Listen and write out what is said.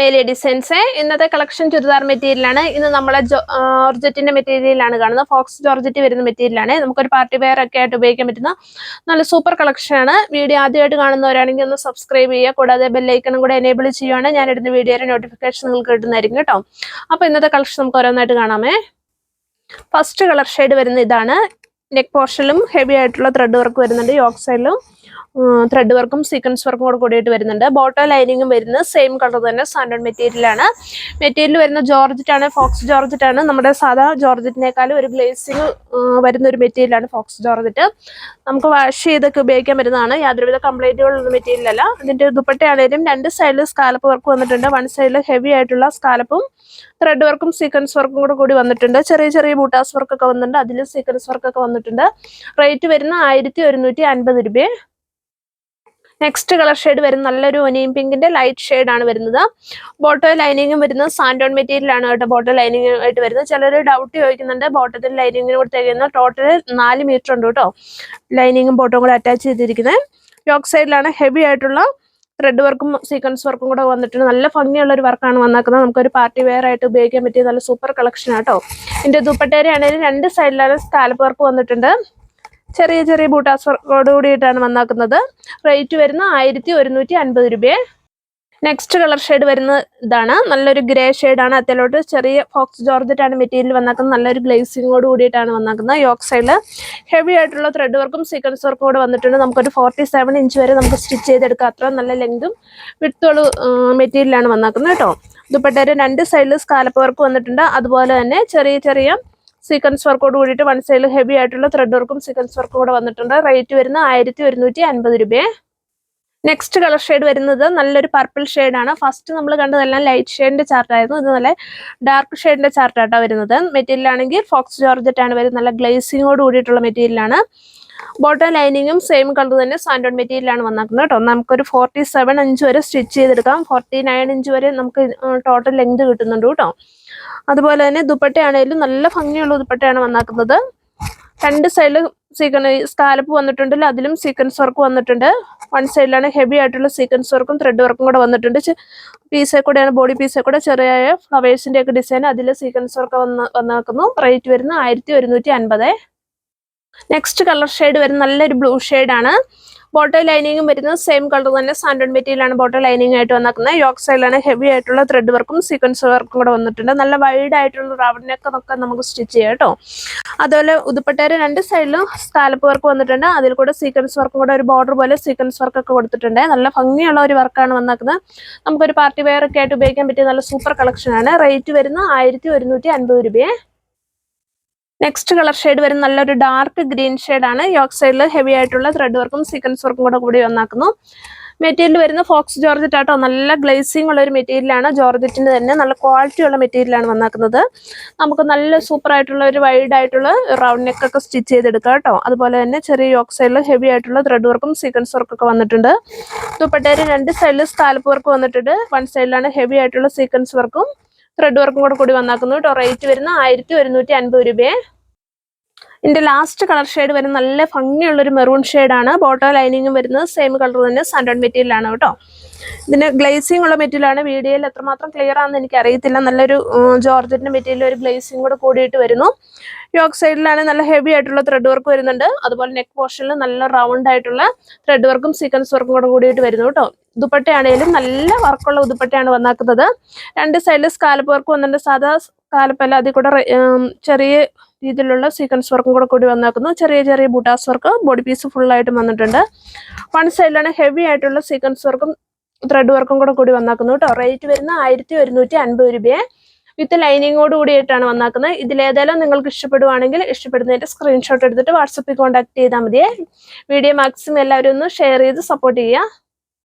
മേലെ ഡിസൈൻസ് ഇന്നത്തെ കളക്ഷൻ ചുരിദാർ മെറ്റീരിയലാണ് ഇന്ന് നമ്മളെ ജോർജറ്റിന്റെ മെറ്റീരിയലാണ് കാണുന്നത്. ഫോക്സ് ജോർജറ്റ് വരുന്ന മെറ്റീരിയലാണ് നമുക്കൊരു പാർട്ടി വെയർ ഒക്കെ ആയിട്ട് ഉപയോഗിക്കാൻ പറ്റുന്ന നല്ല സൂപ്പർ കളക്ഷൻ ആണ്. വീഡിയോ ആദ്യമായിട്ട് കാണുന്നവരാണെങ്കിൽ ഒന്ന് സബ്സ്ക്രൈബ് ചെയ്യുക. കൂടാതെ ബെല്ലൈക്കണും കൂടെ എനേബിൾ ചെയ്യുവാണ്. ഞാൻ ഇടുന്ന വീഡിയോയുടെ നോട്ടിഫിക്കേഷൻ നിങ്ങൾക്ക് കിട്ടുന്നതായിരിക്കും കേട്ടോ. അപ്പോൾ ഇന്നത്തെ കളക്ഷൻ നമുക്ക് ഓരോന്നായിട്ട് കാണാമേ. ഫസ്റ്റ് കളർ ഷെയ്ഡ് വരുന്ന ഇതാണ്. നെക്ക് പോർഷനിലും ഹെവി ആയിട്ടുള്ള ത്രെഡ് വർക്ക് വരുന്നുണ്ട് യോക്ക് സൈഡിലും ത്രെഡ് വർക്കും സീക്വൻസ് വർക്കും കൂടെ കൂടിയിട്ട് വരുന്നുണ്ട്. ബോട്ടോ ലൈനിങ്ങും വരുന്നത് സെയിം കളർ തന്നെ സാൻഡൺ മെറ്റീരിയൽ ആണ് മെറ്റീരിയൽ വരുന്ന ജോർജറ്റ് ആണ് ഫോക്സ് ജോർജറ്റ് ആണ്. നമ്മുടെ സാധാ ജോർജറ്റിനേക്കാളും ഒരു ഗ്ലേസിങ് വരുന്ന ഒരു മെറ്റീരിയൽ ആണ് ഫോക്സ് ജോർജറ്റ് നമുക്ക് വാഷ് ചെയ്തൊക്കെ ഉപയോഗിക്കാൻ പറ്റുന്നതാണ്. യാതൊരുവിധ കംപ്ലൈന്റുകളുള്ള മെറ്റീരിയൽ അല്ല. ഇതിന്റെ ദുപ്പട്ടയാണേലും രണ്ട് സൈഡിൽ സ്കാലപ്പ് വർക്ക് വന്നിട്ടുണ്ട്. വൺ സൈഡിൽ ഹെവി ആയിട്ടുള്ള സ്കാലപ്പും ത്രെഡ് വർക്കും സീക്വൻസ് വർക്കും കൂടെ കൂടി വന്നിട്ടുണ്ട്. ചെറിയ ചെറിയ ബൂട്ടാസ് വർക്കൊക്കെ വന്നിട്ടുണ്ട്. അതിൽ സീക്വൻസ് വർക്കൊക്കെ വന്നിട്ടുണ്ട്. റേറ്റ് വരുന്ന ആയിരത്തി ഒരുന്നൂറ്റി അൻപത് രൂപ നെക്സ്റ്റ് കളർ ഷെയ്ഡ് വരുന്ന നല്ലൊരു ഒനിയൻ പിങ്കിന്റെ ലൈറ്റ് ഷെയ്ഡ് ആണ് വരുന്നത്. ബോട്ടോ ലൈനിങ്ങും വരുന്നത് സാൻഡോൺ മെറ്റീരിയൽ ആണ് കേട്ടോ. ബോട്ടോ ലൈനിങ് ആയിട്ട് വരുന്നത്. ചിലർ ഡൗട്ട് ചോദിക്കുന്നുണ്ട് ബോട്ടത്തിൽ ലൈനിങ്ങിന് കൊടുത്തേക്കുന്ന ടോട്ടൽ നാല് മീറ്റർ ഉണ്ട് കേട്ടോ. ലൈനിങ്ങും ബോട്ടവും കൂടെ അറ്റാച്ച് ചെയ്തിരിക്കുന്നത് ലോക്ക് സൈഡിലാണ് ഹെവി ആയിട്ടുള്ള ത്രെഡ് വർക്കും സീക്വൻസ് വർക്കും കൂടെ വന്നിട്ടുണ്ട്. നല്ല ഭംഗിയുള്ള ഒരു വർക്കാണ് വന്നേക്കുന്നത്. നമുക്കൊരു പാർട്ടി വെയർ ആയിട്ട് ഉപയോഗിക്കാൻ പറ്റിയ നല്ല സൂപ്പർ കളക്ഷൻ ആട്ടോ ഇതിന്റെ ദുപ്പട്ടേരി ആണെങ്കിലും രണ്ട് സൈഡിലാണ് സ്കാലപ്പ് വർക്ക് വന്നിട്ടുണ്ട്. ചെറിയ ചെറിയ ബൂട്ടാസ് വർക്കോട് കൂടിയിട്ടാണ് വന്നാക്കുന്നത്. റേറ്റ് വരുന്ന ആയിരത്തി ഒരുന്നൂറ്റി അൻപത് രൂപയെ. നെക്സ്റ്റ് കളർ ഷെയ്ഡ് വരുന്ന ഇതാണ്. നല്ലൊരു ഗ്രേ ആണ്. അതിലോട്ട് ചെറിയ ഫോക്സ് ജോർജറ്റാണ് മെറ്റീരിയൽ വന്നാക്കുന്നത്. നല്ലൊരു ഗ്ലേസിങ്ങോട് കൂടിയിട്ടാണ് വന്നാക്കുന്നത്. യോക്ക് സൈഡിൽ ഹെവി ആയിട്ടുള്ള ത്രെഡ് വർക്കും സീക്വൻസ് വർക്കും കൂടെ വന്നിട്ടുണ്ട്. നമുക്കൊരു ഫോർട്ടി സെവൻ ഇഞ്ച് വരെ നമുക്ക് സ്റ്റിച്ച് ചെയ്തെടുക്കാം. അത്ര നല്ല ലെങ്തും വിട്ടുള്ള മെറ്റീരിയലാണ് വന്നാക്കുന്നത് കേട്ടോ. ദുപ്പട്ടയുടെ രണ്ട് സൈഡിൽ സ്കാലപ്പ് വർക്ക് വന്നിട്ടുണ്ട്. അതുപോലെ തന്നെ ചെറിയ ചെറിയ സീക്വൻസ് വർക്കോട് കൂടിയിട്ട് വൺ സൈഡിൽ ഹെവി ആയിട്ടുള്ള ത്രെഡ് വർക്കും സീക്വൻസ് വർക്കും കൂടെ വന്നിട്ടുണ്ട്. റേറ്റ് വരുന്ന ആയിരത്തി ഒരുന്നൂറ്റി അൻപത് രൂപയെ. നെക്സ്റ്റ് കളർ ഷെയ്ഡ് വരുന്നത് നല്ലൊരു പർപ്പിൾ ആണ്. ഫസ്റ്റ് നമ്മൾ കണ്ടതെല്ലാം ലൈറ്റ് ഷെയ്ഡിന്റെ ചാർട്ടായിരുന്നു ഇത് നല്ല ഡാർക്ക് ഷെയ്ഡിന്റെ ചാർട്ടാട്ടോ വരുന്നത്. മെറ്റീരിയൽ ആണെങ്കിൽ ഫോക്സ് ജോർജറ്റ് ആണ് വരുന്നത്. നല്ല ഗ്ലേസിങ്ങോട് കൂടിയിട്ടുള്ള മെറ്റീരിയലാണ് ബോട്ടം ലൈനിങ്ങും സെയിം കളർ തന്നെ സാൻഡോൺ മെറ്റീരിയലാണ് വന്നേക്കുന്നത് കേട്ടോ. നമുക്കൊരു ഫോർട്ടി സെവൻ ഇഞ്ച് വരെ സ്റ്റിച്ച് ചെയ്തെടുക്കാം. ഫോർട്ടി നയൻ ഇഞ്ച് വരെ നമുക്ക് ടോട്ടൽ ലെങ്ത് കിട്ടുന്നുണ്ട് കേട്ടോ. അതുപോലെ തന്നെ ദുപ്പട്ടയാണെങ്കിലും നല്ല ഭംഗിയുള്ള ദുപ്പട്ടയാണ് വന്നേക്കുന്നത്. രണ്ട് സൈഡിൽ സീക്വൻ സ്കാലപ്പ് വന്നിട്ടുണ്ട് അതിലും സീക്വൻസ് വർക്ക് വന്നിട്ടുണ്ട്. വൺ സൈഡിലാണ് ഹെവി ആയിട്ടുള്ള സീക്വൻസ് വർക്കും ത്രെഡ് വർക്കും കൂടെ വന്നിട്ടുണ്ട്. പീസെ കൂടെയാണ് ബോഡി പീസെ കൂടെ ചെറിയ ഫ്ലവേഴ്സിന്റെ ഒക്കെ ഡിസൈൻ അതിൽ സീക്വൻസ് വർക്ക് വന്ന് വന്നേക്കുന്നു. റേറ്റ് വരുന്നത് ആയിരത്തി ഒരുന്നൂറ്റി അൻപത്. നെക്സ്റ്റ് കളർ ഷെയ്ഡ് വരുന്ന നല്ലൊരു ബ്ലൂ ആണ്. ബോട്ടോ ലൈനിങ്ങും വരുന്നത് സെയിം കളർ തന്നെ സാൻഡ് മെറ്റീരിയലാണ് ആണ് ബോട്ടോ ലൈനിങ് ആയിട്ട് വന്നിരിക്കുന്നത് യോക്ക് സൈഡിലാണ് ഹെവി ആയിട്ടുള്ള ത്രെഡ് വർക്കും സീക്വൻസ് വർക്കും കൂടെ വന്നിട്ടുണ്ട്. നല്ല വൈഡ് ആയിട്ടുള്ള റൗണ്ട് നെക്ക് ഒക്കെ നമുക്ക് സ്റ്റിച്ച് ചെയ്യാം കേട്ടോ. അതുപോലെ ഉദുപ്പട്ടേരെ രണ്ട് സൈഡിലും സ്കാലപ്പ് വർക്ക് വന്നിട്ടുണ്ട്. അതിൽ കൂടെ സീക്വൻസ് വർക്കും കൂടെ ഒരു ബോർഡർ പോലെ സീക്വൻസ് വർക്ക് ഒക്കെ കൊടുത്തിട്ടുണ്ട്. നല്ല ഭംഗിയുള്ള ഒരു വർക്കാണ് വന്നിരിക്കുന്നത് നമുക്കൊരു പാർട്ടി വെയർ ഒക്കെ ആയിട്ട് ഉപയോഗിക്കാൻ പറ്റിയ നല്ല സൂപ്പർ കളക്ഷനാണ് റേറ്റ് വരുന്ന ആയിരത്തി ഒരുന്നൂറ്റി അൻപത് രൂപയെ നെക്സ്റ്റ് കളർ ഷെയ്ഡ് വരുന്ന നല്ലൊരു ഡാർക്ക് ഗ്രീൻ ആണ്. യോക്ക് സൈഡിൽ ഹെവി ആയിട്ടുള്ള ത്രെഡ് വർക്കും സീക്വൻസ് വർക്കും കൂടെ കൂടി വന്നാക്കുന്നു. മെറ്റീരിയൽ വരുന്ന ഫോക്സ് ജോർജറ്റ് ആട്ടോ നല്ല ഗ്ലേസിംഗ് ഉള്ള ഒരു മെറ്റീരിയലാണ് ജോർജറ്റിന്റെ തന്നെ നല്ല ക്വാളിറ്റി ഉള്ള മെറ്റീരിയലാണ് വന്നാക്കുന്നത്. നമുക്ക് നല്ല സൂപ്പർ ആയിട്ടുള്ള ഒരു വൈഡ് ആയിട്ടുള്ള റൗണ്ട് നെക്ക് ഒക്കെ സ്റ്റിച്ച് ചെയ്തെടുക്കാം കേട്ടോ. അതുപോലെ തന്നെ ചെറിയ യോക്ക് സൈഡിൽ ഹെവി ആയിട്ടുള്ള ത്രെഡ് വർക്കും സീക്വൻസ് വർക്കൊക്കെ വന്നിട്ടുണ്ട്. ദുപ്പട്ടേര് രണ്ട് സൈഡിൽ സ്കാലപ്പ് വർക്ക് വന്നിട്ടുണ്ട്. വൺ സൈഡിലാണ് ഹെവി ആയിട്ടുള്ള സീക്വൻസ് വർക്കും ത്രെഡ് വർക്കും കൂടെ കൂടി വന്നാക്കുന്നു കേട്ടോ. റേറ്റ് വരുന്ന ആയിരത്തി ഒരുന്നൂറ്റി അൻപത് രൂപയെ. ഇതിന്റെ ലാസ്റ്റ് കളർ ഷെയ്ഡ് വരുന്ന നല്ല ഭംഗിയുള്ള ഒരു മെറൂൺ ആണ്. ബോട്ടോ ലൈനിങ്ങും വരുന്നത് സെയിം കളർ തന്നെ സാൻഡോൺ മെറ്റീരിയൽ ആണ് കേട്ടോ. ഇതിന് ഗ്ലേസിംഗ് ഉള്ള മെറ്റീരിയൽ ആണ്. വീഡിയോയിൽ എത്രമാത്രം ക്ലിയർ ആണെന്ന് എനിക്ക് അറിയത്തില്ല നല്ലൊരു ജോർജറ്റിന്റെ മെറ്റീരിയൽ ഒരു ഗ്ലേസിംഗ് കൂടെ കൂടിയിട്ട് വരുന്നു. യോക്ക് സൈഡിലാണ് നല്ല ഹെവി ആയിട്ടുള്ള ത്രെഡ് വർക്ക് വരുന്നുണ്ട്. അതുപോലെ നെക്ക് പോർഷനിൽ നല്ല റൗണ്ട് ആയിട്ടുള്ള ത്രെഡ് വർക്കും സീക്വൻസ് വർക്കും കൂടെ കൂടിയിട്ട് വരുന്നു കേട്ടോ. ദുപ്പട്ടയാണെങ്കിലും നല്ല വർക്കുള്ള ഉദുപ്പട്ടയാണ് വന്നാക്കുന്നത്. രണ്ട് സൈഡിൽ സ്കാലപ്പ് വർക്ക് വന്നിട്ടുണ്ട്. സാധാ സ്കാലപ്പല്ല അതിൽ കൂടെ ചെറിയ രീതിയിലുള്ള സീക്വൻസ് വർക്കും കൂടെ കൂടി വന്നേക്കുന്നു. ചെറിയ ചെറിയ ബുട്ടാസ് വർക്ക് ബോഡി പീസ് ഫുൾ ആയിട്ട് വന്നിട്ടുണ്ട്. വൺ സൈഡിലാണ് ഹെവി ആയിട്ടുള്ള സീക്വൻസ് വർക്കും ത്രെഡ് വർക്കും കൂടെ കൂടി വന്നാക്കുന്നു കേട്ടോ. റേറ്റ് വരുന്ന ആയിരത്തി ഒരുന്നൂറ്റി അൻപത് രൂപയെ വിത്ത് ലൈനിങ്ങോട് കൂടിയിട്ടാണ് വന്നാക്കുന്നത് ഇതിലേതായാലും നിങ്ങൾക്ക് ഇഷ്ടപ്പെടുവാണെങ്കിൽ ഇഷ്ടപ്പെടുന്നതിന്റെ സ്ക്രീൻഷോട്ട് എടുത്തിട്ട് വാട്സപ്പിൽ കോൺടാക്ട് ചെയ്താൽ മതിയേ. വീഡിയോ മാക്സിമം എല്ലാവരും ഒന്ന് ഷെയർ ചെയ്ത് സപ്പോർട്ട് ചെയ്യുക.